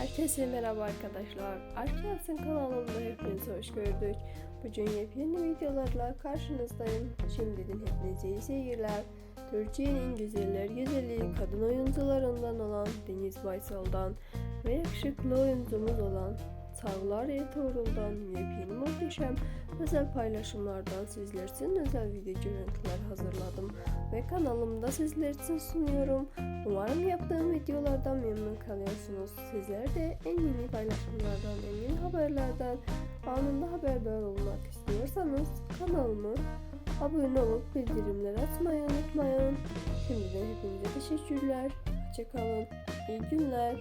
Herkese merhaba arkadaşlar. Aşk kanalımda hepiniz hoş gördük. Bugün yepyeni videolarla karşınızdayım. Şimdiden hepinize iyi seyirler. Türkiye'nin güzeller güzeli kadın oyuncularından olan Deniz Baysal'dan ve yakışıklı oyuncumuz olan Savlar Ertuğrul'dan yepyeni muhteşem özel paylaşımlardan sizler için özel video görüntüler hazırladım ve kanalımda sizler için sunuyorum. Umarım yaptığım videolardan memnun kalıyorsunuz. Sizler de en yeni paylaşımlardan, en yeni haberlerden anında haberdar olmak istiyorsanız kanalımı abone olup bildirimleri açmayı unutmayın. Şimdiden hepinize teşekkürler. Hoşçakalın. İyi günler.